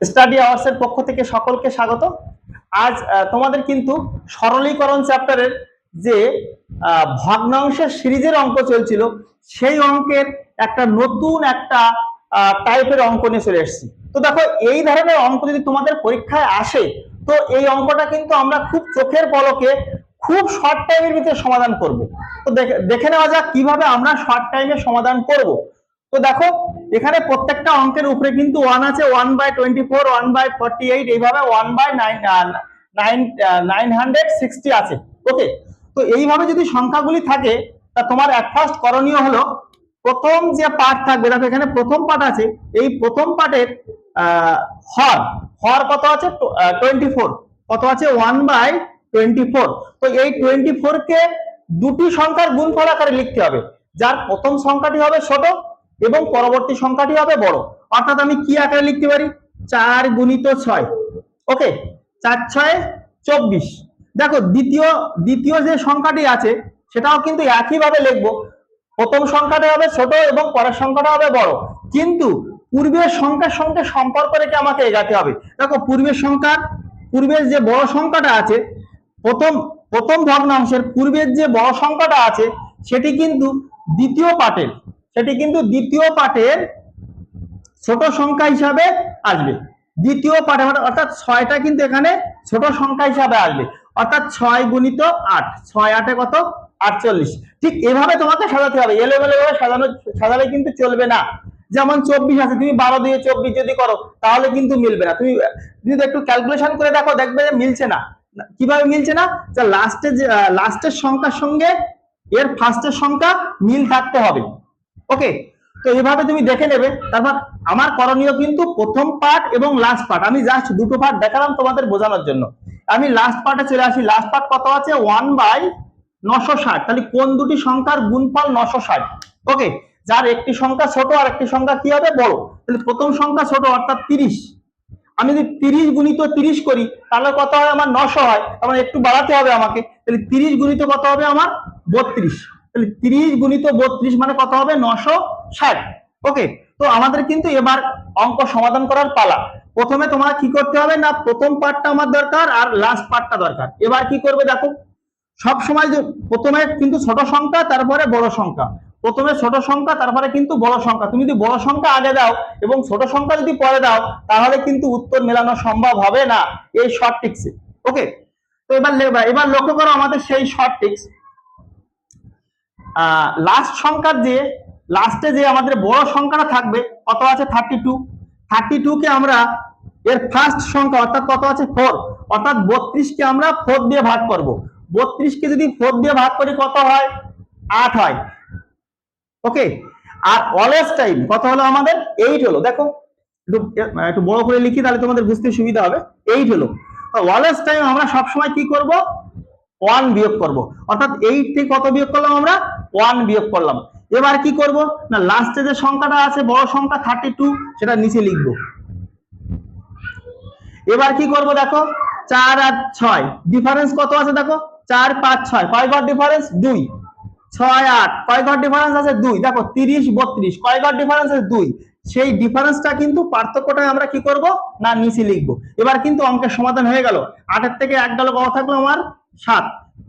Study hours এর পক্ষ থেকে সকলকে স্বাগত। আজ তোমাদের কিন্তু সরলীকরণ চ্যাপ্টারের যে ভগ্নাংশের সিরিজের অঙ্ক চলছিল, সেই অঙ্কের একটা নতুন একটা টাইপের অঙ্ক নিয়ে চলে এসেছি। তো দেখো, এই ধরনের অঙ্ক যদি তোমাদের পরীক্ষায় আসে, তো এই অঙ্কটা কিন্তু আমরা খুব চোখের পলকে খুব শর্ট টাইমের ভিতরে সমাধান করব। তো দেখে নেওয়া যাক কীভাবে আমরা শর্ট টাইমে সমাধান করব। তো দেখো, এখানে প্রত্যেকটা অঙ্কের উপরে কিন্তু ওয়ান আছে one by twenty four one by forty eight এইভাবে one by nine nine nine hundred sixty আছে। ওকে তো এইভাবে যদি সংখ্যাগুলি থাকে, তা তোমার এক ফার্স্ট করণীয় হলো, প্রথম যে পার্ট থাকবে, দেখো এখানে প্রথম পার্ট আছে, এই প্রথম পার্টের হর হর কত আছে? টোয়েন্টি ফোর কত আছে? ওয়ান বাই টোয়েন্টি ফোর তো এই টোয়েন্টি ফোর কে দুটি সংখ্যার গুণফল আকারে লিখতে হবে। যার প্রথম সংখ্যাটি হবে ছোট এবং পরবর্তী সংখ্যাটি হবে বড়। অর্থাৎ আমি কি আকারে লিখতে পারি? চার গুণিত ছয়। ওকে? চার ছয় চব্বিশ। দেখো, দ্বিতীয় দ্বিতীয় যে সংখ্যাটি আছে, সেটাও কিন্তু একইভাবে লিখব। প্রথম সংখ্যাটা হবে ছোট এবং পরের সংখ্যাটা হবে বড়। কিন্তু পূর্বের সংখ্যার সঙ্গে সম্পর্ক রেখে আমাকে এগাতে হবে। দেখো, পূর্বের সংখ্যার পূর্বের যে বড় সংখ্যাটা আছে, প্রথম প্রথম ভগ্নাংশের পূর্বের যে বড় সংখ্যাটা আছে, সেটি কিন্তু দ্বিতীয় পাটের। সেটি কিন্তু দ্বিতীয় পাঠের ছোট সংখ্যা হিসাবে আসবে। দ্বিতীয় পাঠে অর্থাৎ ছয়টা কিন্তু এখানে ছোট সংখ্যা হিসাবে আসবে। অর্থাৎ ছয় গুণিত আট, ছয় আটে কত? আটচল্লিশ। ঠিক এভাবে তোমাকে সাজাতে হবে। এলোমেলো সাজানো, সাজালে কিন্তু চলবে না। যেমন চব্বিশ আছে, তুমি বারো দিয়ে চব্বিশ যদি করো, তাহলে কিন্তু মিলবে না। তুমি, যদি একটু ক্যালকুলেশন করে দেখো, দেখবে যে মিলছে না। কীভাবে মিলছে না? লাস্টের লাস্টের সংখ্যার সঙ্গে এর ফার্স্টের সংখ্যা মিল থাকতে হবে। ওকে তো এইভাবে তুমি দেখে নেবে। তারপর আমার করণীয় কিন্তু প্রথম পার্ট এবং লাস্ট পার্ট আমি জাস্ট দুটো পার্ট দেখালাম তোমাদের বোঝানোর জন্য। আমি লাস্ট পার্টে চলে আসি। লাস্ট পার্ট কত আছে? ওয়ান বাই নশো ষাট। তাহলে কোন দুটি সংখ্যার গুণফল নশো ষাট? ওকে যার একটি সংখ্যা ছোট আর একটি সংখ্যা কি হবে? বড়। তাহলে প্রথম সংখ্যা ছোট, অর্থাৎ তিরিশ। আমি যদি তিরিশ গুণিত তিরিশ করি, তাহলে কত হয়? আমার নশো হয়। আমার একটু বাড়াতে হবে আমাকে। তাহলে তিরিশ গুণিত কত হবে? আমার বত্রিশ। তাহলে তিরিশ গুণিত বত্রিশ মানে কত হবে? নশো ষাট। ওকে তো আমাদের কিন্তু এবার অঙ্ক সমাধান করার পালা। প্রথমে তোমার কি করতে হবে না, প্রথম পার্টটা আমার দরকার আর লাস্ট পার্টটা দরকার। এবার কি করবে দেখো? সব সময় প্রথমে কিন্তু ছোট সংখ্যা, তারপরে বড় সংখ্যা। প্রথমে ছোট সংখ্যা, তারপরে কিন্তু বড় সংখ্যা। তুমি যদি বড় সংখ্যা আগে দাও এবং ছোট সংখ্যা যদি পরে দাও, তাহলে কিন্তু উত্তর মেলানো সম্ভব হবে না। এই শর্ট টিক্সে ওকে তো এবার এবার লক্ষ্য করো আমাদের সেই শর্ট টিক্স লাস্ট সংখ্যার যে লাস্টে যে আমাদের বড় সংখ্যাটা থাকবে, কত আছে? থার্টি টু থার্টি টু কে আমরা এর ফার্স্ট সংখ্যা, অর্থাৎ কত আছে? ফোর অর্থাৎ বত্রিশ কে আমরা ফোর দিয়ে ভাগ করব। বত্রিশ কে যদি ফোর দিয়ে ভাগ করি, কত হয়? আট হয়। ওকে আর অলওয়েজ টাইম কত হলো আমাদের? এইট হলো। দেখো, একটু একটু বড় করে লিখি, তাহলে তোমাদের বুঝতে সুবিধা হবে। এইট হলো। অলওয়েজ টাইম আমরা সবসময় কি করব? ওয়ান বিয়োগ করব। অর্থাৎ এইট থেকে কত বিয়োগ করলাম আমরা? ওয়ান বিয়োগ করলাম। এবার কি করব? না লাস্টে যে সংখ্যাটা আছে, বড় সংখ্যা থার্টি টু সেটা নিচে লিখব। এবার কি করব দেখো? চার আর ছয়। ডিফারেন্স কত আছে দেখো? চার, পাঁচ, ছয়। কয় ঘর ডিফারেন্স দুই। ছয়, আট। কয় ঘর ডিফারেন্স আছে? দুই। দেখো, তিরিশ, বত্রিশ। কয় ঘর ডিফারেন্স আছে? দুই। সেই ডিফারেন্সটা কিন্তু পার্থক্যটা আমরা কি করব? না, নিচে লিখব। এবার কিন্তু অঙ্কের সমাধান হয়ে গেল। আটের থেকে এক গেল, কত থাকল আমার? সাত।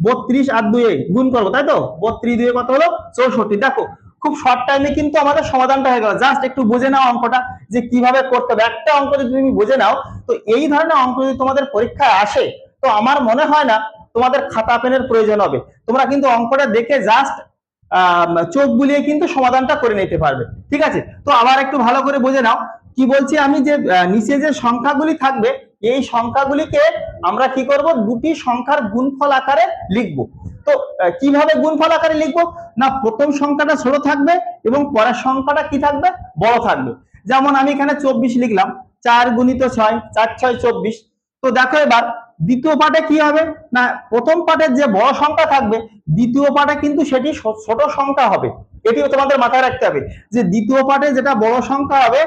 বত্রিশ আর দুয়ে গুণ করব, তাই তো? বত্রিশ দুয়ে কত হলো? চৌষট্টি। দেখো, খুব শর্ট টাইমে কিন্তু আমাদের সমাধানটা হয়ে গেল। জাস্ট একটু বুঝে নাও অঙ্কটা যে কীভাবে করতে হবে। একটা অঙ্ক যদি তুমি বুঝে নাও, তো এই ধরনের অঙ্ক যদি তোমাদের পরীক্ষায় আসে, তো আমার মনে হয় না তোমাদের খাতা পেনের প্রয়োজন হবে। তোমরা কিন্তু অঙ্কটা দেখে জাস্ট চোখ বুলিয়ে কিন্তু সমাধানটা করে নিতে পারবে। ঠিক আছে? তো আবার একটু ভালো করে বুঝে নাও। কি বলছি আমি যে নিচে যে সংখ্যাগুলি থাকবে এই সংখ্যাগুলিকে আমরা কি করব? দুটি সংখ্যার গুণফল আকারে লিখব। তো কীভাবে গুণফল আকারে লিখব? না, প্রথম সংখ্যাটা ছোট থাকবে এবং পরের সংখ্যাটা কি থাকবে? বড় থাকবে। যেমন আমি এখানে চব্বিশ লিখলাম, চার গুণিত ছয়, চার ছয় চব্বিশ। তো দেখো এবার, দ্বিতীয় পার্টে কি হবে? না, প্রথম পার্টের যে বড় সংখ্যা থাকবে, দ্বিতীয় পার্টে কিন্তু সেটি ছোট সংখ্যা হবে। এটিও তোমাদের মাথায় রাখতে হবে যে দ্বিতীয় পার্টে যেটা বড় সংখ্যা হবে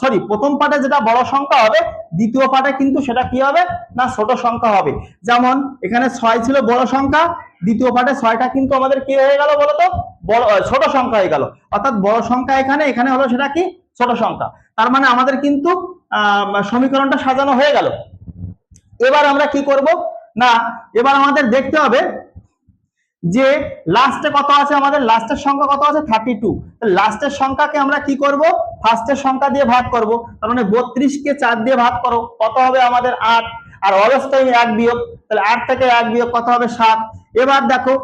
সরি প্রথম পার্টে যেটা বড় সংখ্যা হবে, দ্বিতীয় পার্টে কিন্তু সেটা কি হবে? না, ছোট সংখ্যা হবে। যেমন, এখানে ছয় ছিল বড় সংখ্যা, দ্বিতীয় পার্টে ছয়টা কিন্তু আমাদের কি হয়ে গেল বলতো? বড় ছোট সংখ্যা হয়ে গেল। অর্থাৎ বড় সংখ্যা এখানে এখানে হলো সেটা কি? ছোট সংখ্যা। তার মানে আমাদের কিন্তু সমীকরণটা সাজানো হয়ে গেল। এবার আমরা কি করব? না, এবার আমাদের দেখতে হবে যে লাস্টে কত আছে আমাদের? লাস্টের সংখ্যা কত আছে? থার্টি টু লাস্টের সংখ্যাকে আমরা কি করব? ফার্স্টের সংখ্যা দিয়ে ভাগ করব। তার মানে বত্রিশ কে চার দিয়ে ভাগ করো। কত হবে আমাদের আট? আর টাইম এক বিয়োগ। তাহলে আট থেকে এক বিয়োগ কত হবে? সাত। এবার দেখো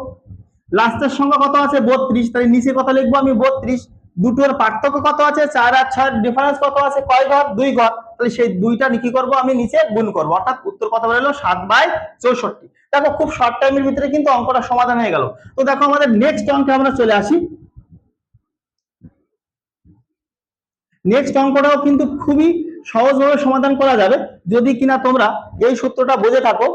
লাস্টের সংখ্যা কত আছে? বত্রিশ। তাহলে নিচে কত লিখব আমি? বত্রিশ। দুটোর পার্থক্য কত আছে? চার আর ছয় ডিফারেন্স কত আছে? কয় ঘর? দুই ঘর। তাহলে সেই দুইটা কি করব? আমি নিচে গুণ করব। অর্থাৎ উত্তর কত বেরোলো? সাত বাই চৌষট্টি। দেখো খুব শর্ট টাইমের ভিতরে কিন্তু অঙ্কটা সমাধান হয়ে গেল। তো দেখো আমাদের নেক্সট অঙ্কে আমরা চলে আসি। নেক্সট অঙ্কটাও কিন্তু খুবই সহজভাবে সমাধান করা যাবে। যদি কিনা তোমরা এই সূত্রটা বুঝে থাকো।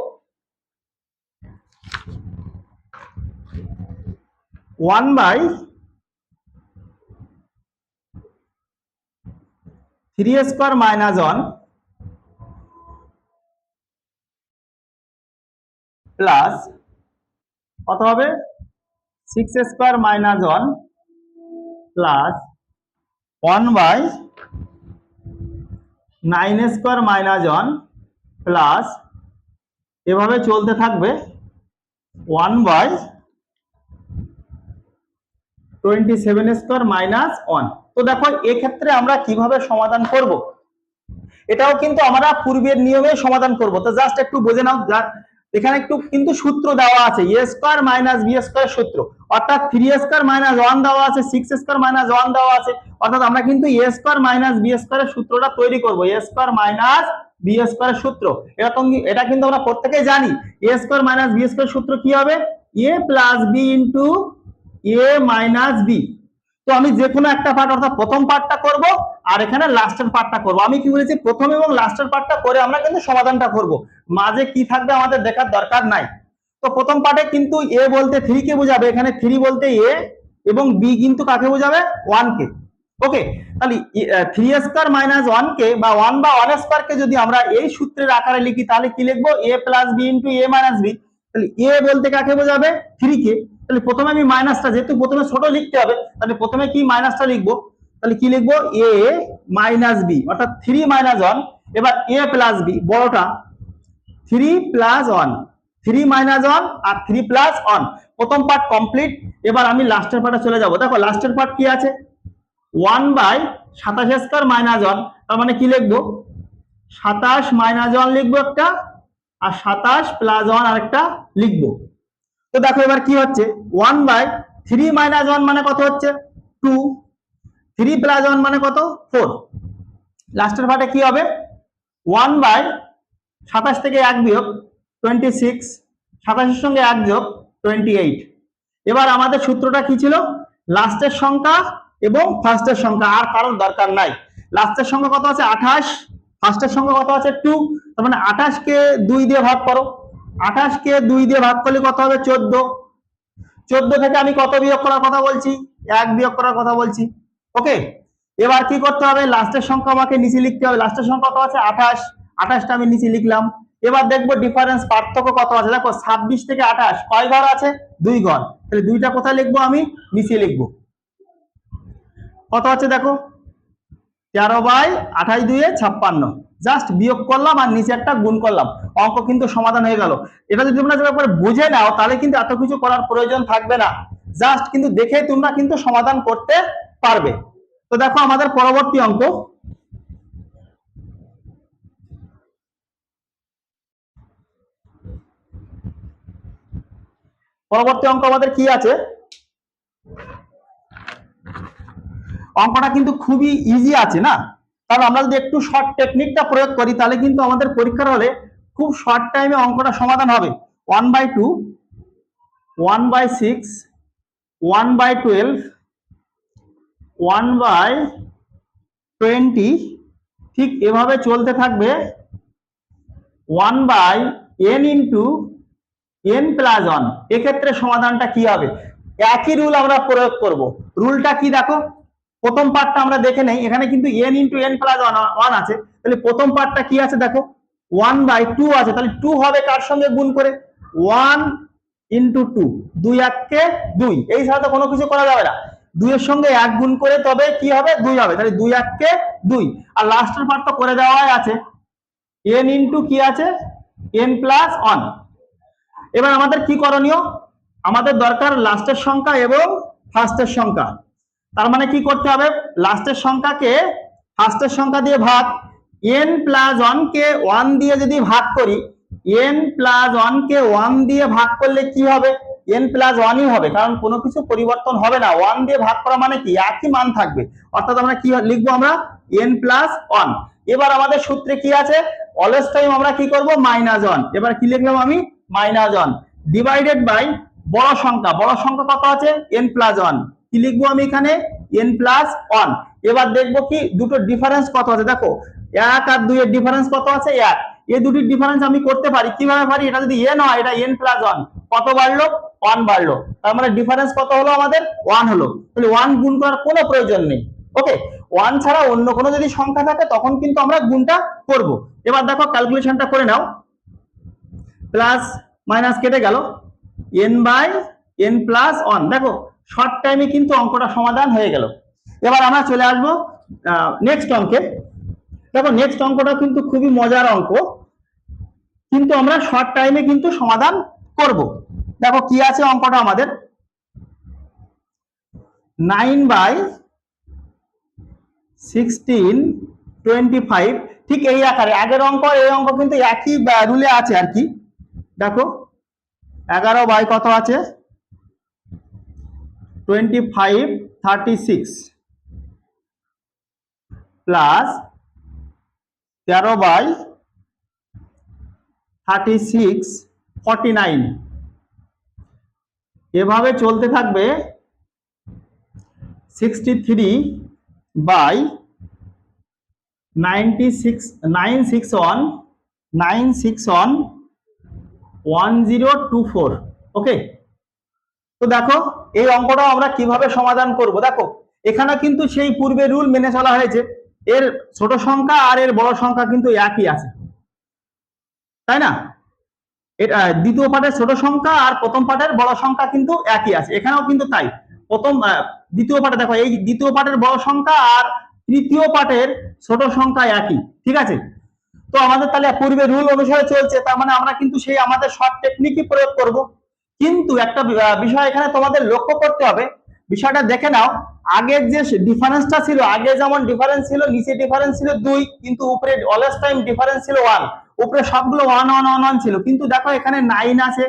One by three square minus one plus কত হবে? Six square minus one plus one by nine square minus one plus এভাবে চলতে থাকবে one by twenty seven square minus one তো দেখো, এক্ষেত্রে আমরা কীভাবে সমাধান করব? এটাও কিন্তু আমরা পূর্বের নিয়মে সমাধান করব। তো জাস্ট একটু বোঝে নাও এখানে একটু কিন্তু সূত্র দেওয়া আছে A square minus B square সূত্র। অর্থাৎ থ্রি স্কোয়ার মাইনাস ওয়ান দেওয়া আছে সিক্স স্কোয়ার মাইনাস ওয়ান দেওয়া আছে। অর্থাৎ আমরা কিন্তু এ স্কোয়ার মাইনাস বি স্কোয়ারের সূত্রটা তৈরি করব এ স্কোয়ার মাইনাস বি স্কোয়ারের সূত্র। এরকম এটা কিন্তু আমরা প্রত্যেকেই জানি। A square minus B square সূত্র কি হবে? A plus B into A minus B তো আমি যে কোনো একটা পার্ট অর্থাৎ প্রথম পার্টটা করব আর এখানে লাস্টের পার্টটা করব। আমি কি বলেছি? প্রথম এবং লাস্টের পার্টটা করে আমরা কিন্তু সমাধানটা করব। মাঝে কি থাকবে আমাদের দেখার দরকার নাই। তো প্রথম পার্টে কিন্তু এ বলতে থ্রি কে বোঝাবে। এখানে থ্রি বলতে এ এবং বি কিন্তু কাকে বোঝাবে? ওয়ান কে। ওকে তাহলে থ্রি স্কোয়ার মাইনাস ওয়ান কে বা ওয়ান বা ওয়ান স্কোয়ার কে যদি আমরা এই সূত্রের আকারে লিখি, তাহলে কি লিখব? A plus B into A minus B তাহলে এ বলতে কাকে বোঝাবে? থ্রি কে। তাহলে প্রথমে আমি মাইনাসটা যেহেতু প্রথমে ছোট লিখতে হবে, তাহলে প্রথমে কি মাইনাসটা লিখব? তাহলে কি লিখব? এ মাইনাস বি অর্থাৎ থ্রি মাইনাস ওয়ান এবার এ প্লাস বি বড়টা। Three plus one three minus one আর থ্রি প্লাস ওয়ান প্রথম পার্ট কমপ্লিট এবার আমি লাস্টের পার্টে চলে যাব। দেখো লাস্টের পার্ট কি আছে? ওয়ান বাই সাতাশ স্কোয়ার মাইনাস ওয়ান তার মানে কি লিখব? সাতাশ মাইনাস ওয়ান লিখব একটা, আর সাতাশ প্লাস ওয়ান আরেকটা লিখব। তো দেখো এবার কি হচ্ছে? One by three minus one মানে কত হচ্ছে? টু থ্রি প্লাস ওয়ান মানে কত? ফোর লাস্টের পার্টে কি হবে? ওয়ান বাই সাতাশ থেকে এক বিয়োগ টোয়েন্টি সিক্স সাতাশের সঙ্গে এক যোগ টোয়েন্টি এইট এবার আমাদের সূত্রটা কি ছিল? লাস্টের সংখ্যা এবং ফার্স্টের সংখ্যা, আর কারোর দরকার নাই। লাস্টের সংখ্যা কত আছে? আঠাশ। ফার্স্টের সংখ্যা কত আছে? টু তার মানে আঠাশকে দুই দিয়ে ভাগ করো। আঠাশকে দুই দিয়ে ভাগ করলে কত হবে? চোদ্দ। চোদ্দ থেকে আমি কত বিয়োগ করার কথা বলছি? এক বিয়োগ করার কথা বলছি। ওকে এবার কি করতে হবে? লাস্টের সংখ্যা আমাকে নিচে লিখতে হবে। লাস্টের সংখ্যা কত আছে? আঠাশ। আঠাশটা আমি নিচে লিখলাম। এবার দেখব ডিফারেন্স পার্থক্য কত আছে? দেখো, ছাব্বিশ থেকে আঠাশ। কয় ঘর আছে? দুই ঘর। তাহলে দুইটা কোথায় লিখব আমি? নিচে লিখব। কত আছে দেখো? তেরো বাই আঠাশ দুইয়ে ছাপ্পান্ন। জাস্ট বিয়োগ করলাম আর নিচে একটা গুণ করলাম। অঙ্ক কিন্তু সমাধান হয়ে গেল। এটা যদি তোমরা ব্যাপারে বুঝে নাও, তাহলে কিন্তু এত কিছু করার প্রয়োজন থাকবে না। জাস্ট কিন্তু দেখে তোমরা কিন্তু সমাধান করতে পারবে। তো দেখো আমাদের পরবর্তী অঙ্ক। পরবর্তী অঙ্ক আমাদের কি আছে? অঙ্কটা কিন্তু খুবই ইজি আছে না? কারণ আমরা যদি একটু শর্ট টেকনিকটা প্রয়োগ করি, তাহলে কিন্তু আমাদের পরীক্ষার হলে খুব শর্ট টাইমে অঙ্কটা সমাধান হবে। One by two one by six one by twelve one by twenty ঠিক এভাবে চলতে থাকবে। One by n into n plus one এক্ষেত্রে সমাধানটা কি হবে? একই রুল আমরা প্রয়োগ করব। রুলটা কি দেখো? প্রথম পার্টটা আমরা দেখে নেই। এখানে কিন্তু n into n plus one আছে। তাহলে প্রথম পার্টটা কি আছে দেখো? ওয়ান বাই টু আছে। তাহলে টু হবে কার সঙ্গে গুণ করে? ওয়ান ইন্টু টু দুই এককে দুই। এই তো কোনো কিছু করা যাবে না। দুইয়ের সঙ্গে এক গুণ করে তবে কি হবে? দুই হবে। তাহলে দুই এককে দুই। আর লাস্টের পার্ট তো করে দেওয়াই আছে। এন ইন্টু কি আছে? এন প্লাস ওয়ান এবার আমাদের কি করণীয়? আমাদের দরকার লাস্টের সংখ্যা এবং ফার্স্টের সংখ্যা। তার মানে কি করতে হবে? লাস্টের সংখ্যাকে ফার্স্টের সংখ্যা দিয়ে ভাগ। এন প্লাস ওয়ান কে ওয়ান দিয়ে যদি ভাগ করি এন প্লাস ওয়ান কে ওয়ান দিয়ে ভাগ করলে কি হবে? এন প্লাস ওয়ানই হবে, কারণ কোনো কিছু পরিবর্তন হবে না। ওয়ান দিয়ে ভাগ করা মানে কি? একই মান থাকবে। অর্থাৎ আমরা কি লিখব আমরা? এন প্লাস ওয়ান এবার আমাদের সূত্রে কি আছে? অলওয়েজ টাইম আমরা কি করব? মাইনাস ওয়ান এবার কি লিখলাম আমি? মাইনাস ওয়ান ডিভাইডেড বাই বড় সংখ্যা। বড় সংখ্যা কত আছে? এন প্লাস ওয়ান কি লিখব আমি এখানে? এন প্লাস ওয়ান এবার দেখব কি? দুটো ডিফারেন্স কত আছে? দেখো, এক আর দুই এর ডিফারেন্স কত আছে? এক। এই দুটির ডিফারেন্স আমি করতে পারি। কীভাবে পারি? এটা যদি এন হয় এটা এন প্লাস ওয়ান কত বাড়লো? ওয়ান বাড়লো। তার মানে ডিফারেন্স কত হলো আমাদের? ওয়ান হলো। তাহলে ওয়ান গুণ করার কোনো প্রয়োজন নেই। ওকে ওয়ান ছাড়া অন্য কোনো যদি সংখ্যা থাকে, তখন কিন্তু আমরা গুণটা করব। এবার দেখো ক্যালকুলেশনটা করে নাও। প্লাস মাইনাস কেটে গেল। N by n plus one দেখো শর্ট টাইমে কিন্তু অঙ্কটা সমাধান হয়ে গেল। এবার আমরা চলে আসব নেক্সট অঙ্কে। দেখো নেক্সট অঙ্কটা কিন্তু খুবই মজার অঙ্ক। কিন্তু আমরা শর্ট টাইমে কিন্তু সমাধান করব। দেখো কি আছে অঙ্কটা আমাদের? Nine by sixteen twenty five ঠিক এই আকারে। আগের অঙ্ক, এই অঙ্ক কিন্তু একই রুলে আছে আর কি। দেখো, এগারো বাই কত আছে? Twenty five thirty six plus তেরো by thirty six forty nine. এভাবে চলতে থাকবে sixty three by ninety six, nine six one, nine six one one zero two four. Okay? তো দেখো, এই অঙ্কটা আমরা কীভাবে সমাধান করব? দেখো, এখানে কিন্তু সেই পূর্বে রুল মেনে চলা হয়েছে। এর ছোট সংখ্যা আর এর বড় সংখ্যা কিন্তু একই আছে। তাই না? এটা দ্বিতীয় পাঠের ছোট সংখ্যা আর প্রথম পাঠের বড় সংখ্যা কিন্তু একই আছে। এখানেও কিন্তু তাই। প্রথম দ্বিতীয় পাঠে দেখো, এই দ্বিতীয় পাঠের বড় সংখ্যা আর তৃতীয় পাঠের ছোট সংখ্যা একই। ঠিক আছে? তো আমাদের তাহলে পূর্বে রুল অনুসারে চলছে, তার মানে আমরা কিন্তু সেই আমাদের শর্ট টেকনিকই প্রয়োগ করব। কিন্তু একটা বিষয় এখানে তোমাদের লক্ষ্য করতে হবে। বিষয়টা দেখে নাও। আগের যে ডিফারেন্সটা ছিল, আগে যেমন ডিফারেন্স ছিল, নিচে ডিফারেন্স ছিল দুই, কিন্তু উপরে অলওয়েজ টাইম ডিফারেন্স ছিল ওয়ান উপরে সবগুলো ওয়ান ওয়ান ওয়ান ওয়ান ছিল। কিন্তু দেখো এখানে নাইন আছে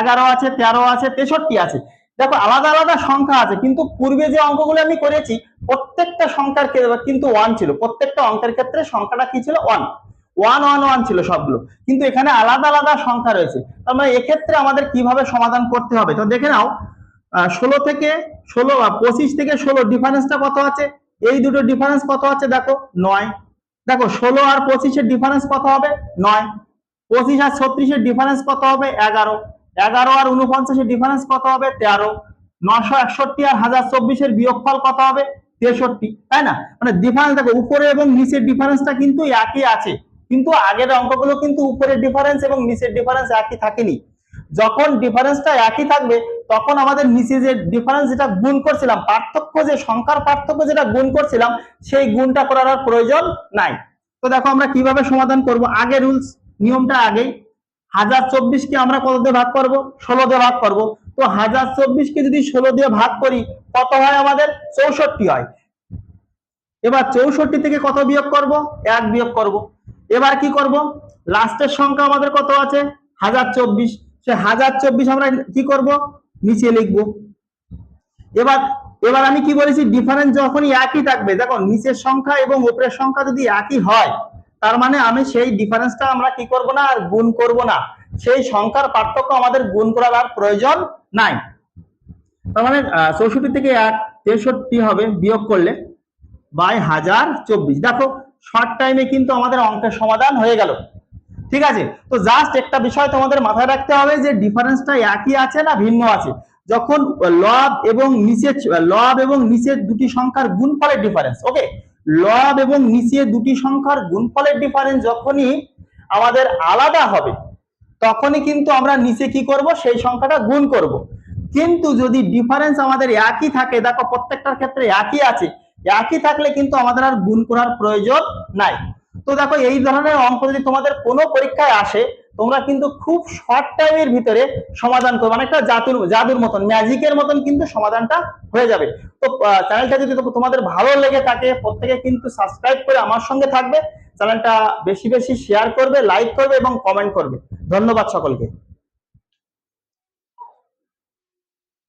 এগারো আছে, তেরো আছে, তেষট্টি আছে। দেখো আলাদা আলাদা সংখ্যা আছে, কিন্তু পূর্বে যে অঙ্কগুলো আমি করেছি, প্রত্যেকটা সংখ্যার কিন্তু ওয়ান ছিল। প্রত্যেকটা অঙ্কের ক্ষেত্রে সংখ্যাটা কি ছিল? ওয়ান ওয়ান ওয়ান ওয়ান ছিল সবগুলো। কিন্তু এখানে আলাদা আলাদা সংখ্যা রয়েছে। তার মানে এক্ষেত্রে আমাদের কীভাবে সমাধান করতে হবে? তো দেখে নাও ষোলো থেকে ষোলো পঁচিশ থেকে ষোলো ডিফারেন্সটা কত আছে? এই দুটো ডিফারেন্স কত আছে দেখো? নয়। দেখো, ষোলো আর পঁচিশের ডিফারেন্স কত হবে? নয়। পঁচিশ আর ছত্রিশের ডিফারেন্স কত হবে? এগারো। এগারো আর উনপঞ্চাশের ডিফারেন্স কত হবে? তেরো। নশো একষট্টি আর হাজার চব্বিশের বিয়োগফল কত হবে? তেষট্টি। তাই না? মানে ডিফারেন্স দেখো, উপরে এবং নিচের ডিফারেন্সটা কিন্তু একই আছে। কিন্তু আগের অঙ্কগুলো কিন্তু উপরের ডিফারেন্স এবং নিচের ডিফারেন্স একই থাকেনি। যখন ডিফারেন্সটা একই থাকবে, তখন আমাদের নিচে যে ডিফারেন্স যেটা গুণ করছিলাম, পার্থক্য যে সংখ্যার পার্থক্য যেটা গুণ করছিলাম, সেই গুণটা করার আর প্রয়োজন নাই। তো দেখো আমরা কীভাবে সমাধান করব? আগে রুলস নিয়মটা আগেই। হাজার চব্বিশকে আমরা কত দিয়ে ভাগ করব? ষোলো দিয়ে ভাগ করব। তো হাজার চব্বিশকে যদি ষোলো দিয়ে ভাগ করি, কত হয় আমাদের? চৌষট্টি হয়। এবার চৌষট্টি থেকে কত বিয়োগ করব? এক বিয়োগ করব। এবার কি করব? লাস্টের সংখ্যা আমাদের কত আছে? হাজার চব্বিশ। সে হাজার চব্বিশ আমরা কি করব? নিচে লিখব। এবার এবার আমি কি বলেছি? ডিফারেন্স যখনই একই থাকবে, দেখো নিচের সংখ্যা এবং উপরের সংখ্যা যদি একই হয়, তার মানে আমি সেই ডিফারেন্সটা আমরা কি করব না আর গুণ করব না। সেই সংখ্যার পার্থক্য আমাদের গুণ করার আর প্রয়োজন নাই। তার মানে চৌষট্টি থেকে এক, তেষট্টি হবে, বিয়োগ করলে বাই হাজার চব্বিশ। দেখো শর্ট টাইমে কিন্তু আমাদের অঙ্কের সমাধান হয়ে গেল। ঠিক আছে? তো জাস্ট একটা বিষয় তোমাদের মাথায় রাখতে হবে যে ডিফারেন্সটা একই আছে না ভিন্ন আছে? যখন লব এবং নিচের, লব এবং নিচের দুটি সংখ্যার গুণফলের ডিফারেন্স ওকে লব এবং নিচে দুটি সংখ্যার গুণফলের ডিফারেন্স যখনই আমাদের আলাদা হবে, তখনই কিন্তু আমরা নিচে কি করব? সেই সংখ্যাটা গুণ করব। কিন্তু যদি ডিফারেন্স আমাদের একই থাকে, দেখো প্রত্যেকটার ক্ষেত্রে একই আছে, একই থাকলে কিন্তু আমাদের আর গুণ করার প্রয়োজন নাই। তো দেখো, এই ধরনের অঙ্ক যদি তোমাদের কোনো পরীক্ষায় আসে, তোমরা কিন্তু খুব শর্ট টাইমের ভিতরে সমাধান করবে। মানে একটা জাদুর জাদুর মতন ম্যাজিকের মতন কিন্তু সমাধানটা হয়ে যাবে। তো চ্যানেলটা যদি তোমাদের ভালো লেগে থাকে, প্রত্যেকে কিন্তু সাবস্ক্রাইব করে আমার সঙ্গে থাকবে। চ্যানেলটা বেশি বেশি শেয়ার করবে লাইক করবে এবং কমেন্ট করবে। ধন্যবাদ সকলকে।